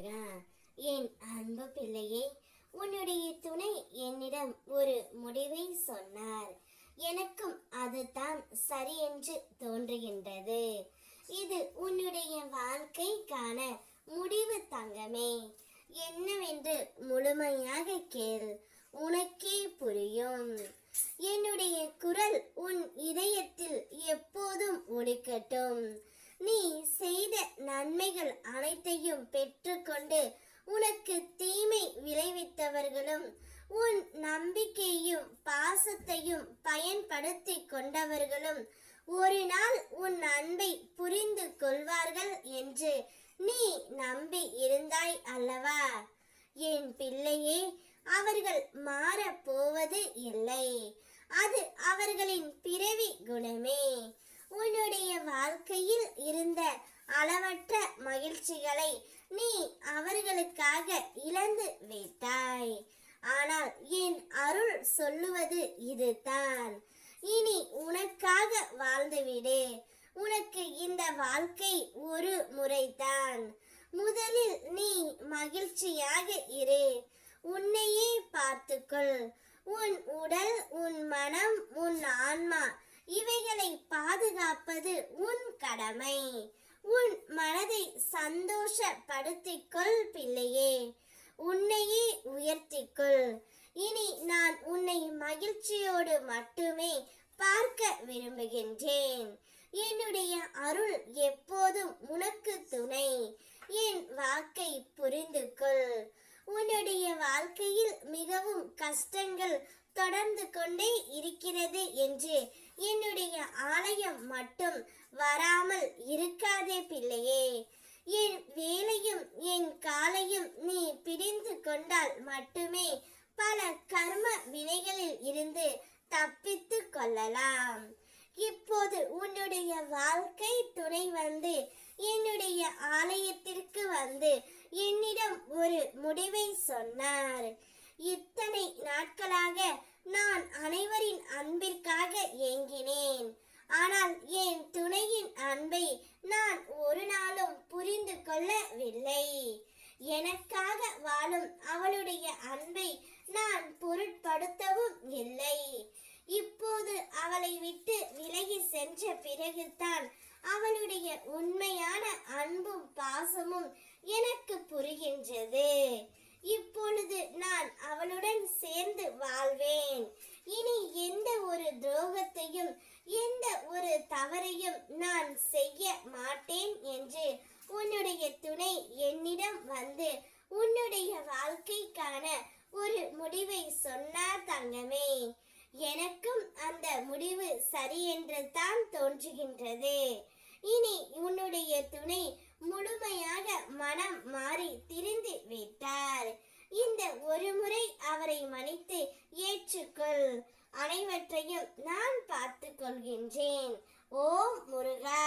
முருகா என் அன்பு பிள்ளையே உன்னுடைய துணை என்னிடம் ஒரு முடிவை சொன்னார். எனக்கும் அதுதான் சரி என்று தோன்றுகின்றது. இது உன்னுடைய வாழ்க்கைக்கான முடிவு தங்கமே. என்னவென்று முழுமையாக கேள். உனக்கே புரியும். என்னுடைய குரல் உன் இதயத்தில் எப்போதும் ஒடுக்கட்டும் நீ செய்த நன்மைகள் அனைத்தையும் பெற்றுக்கொண்டு உனக்கு தீமை விளைவித்தவர்களும் உன் நம்பிக்கையும் பாசத்தையும் பயன்படுத்தி கொண்டவர்களும் ஒரு நாள் உன் அன்பை புரிந்து கொள்வார்கள் என்று நீ நம்பி இருந்தாய் அல்லவா? என் பிள்ளையே அவர்கள் மாறப் போவது இல்லை. அது அவர்களின் பிறவி குணமே. வாழ்க்கையில் இருந்த அளவற்ற மகிழ்ச்சிகளை நீ அவர்களுக்காக இழந்து விட்டாய். ஆனால் என் அருள் சொல்லுவது இதுதான். இனி உனக்காக வாழ்ந்துவிடு. உனக்கு இந்த வாழ்க்கை ஒரு முறைதான். முதலில் நீ மகிழ்ச்சியாக இரு. உன்னையே பார்த்துக்கொள். உன் உடல் உன் மனம் உன் ஆன்மா இவைகளை பாதுகாப்பது உன் கடமை. உன் மனதை சந்தோஷப்படுத்திக்கொள் பிள்ளையே. உன்னையே உயர்த்திக்கொள். இனி நான் உன்னை மகிழ்ச்சியோடு மட்டுமே பார்க்க விரும்புகின்றேன். என்னுடைய அருள் எப்போதும் உனக்கு துணை. என் வாக்கை புரிந்து கொள் உன்னுடைய வாழ்க்கையில் மிகவும் கஷ்டங்கள் தொடர்ந்து கொண்டே இருக்கிறது என்று என்னுடைய ஆலயம் மட்டும் வராமல் இருக்காதே பிள்ளையே. என் வேலையும் என் காலையும் நீ பிடிந்து கொண்டால் மட்டுமே பல கர்ம வினைகளில் இருந்து தப்பித்து கொள்ளலாம். இப்போது உன்னுடைய வாழ்க்கை துணை வந்து என்னுடைய ஆலயத்திற்கு வந்து என்னிடம் ஒரு முடிவை சொன்னார். இத்தனை நாட்களாக நான் அனைவரின் அன்பிற்காக ஏங்கினேன். ஆனால் என் துணையின் அன்பை நான் ஒரு நாளும் புரிந்து கொள்ளவில்லை. எனக்காக வாழும் அவளுடைய அன்பை நான் பொருட்படுத்தவும் இல்லை. இப்போது அவளை விட்டு விலகி சென்ற பிறகுதான் அவளுடைய உண்மையான அன்பும் பாசமும் எனக்கு புரிகின்றது. இப்பொழுது நான் எதையும் நான் செய்ய மாட்டேன் என்று உன்னுடைய துணை என்னிடம் வந்து உன்னுடைய வாழ்க்கைக்கான ஒரு முடிவை சொன்னார் தங்கமே. எனக்கும் அந்த முடிவு சரி என்று தான் தோன்றுகின்றது. இனி உன்னுடைய துணை முழுமையாக மனம் மாறி திரிந்து விட்டார். இந்த ஒரு முறை அவரை மன்னித்து ஏற்றுக்கொள். அனைவற்றையும் நான் பார்த்து கொள்கின்றேன் ஓம் முருகா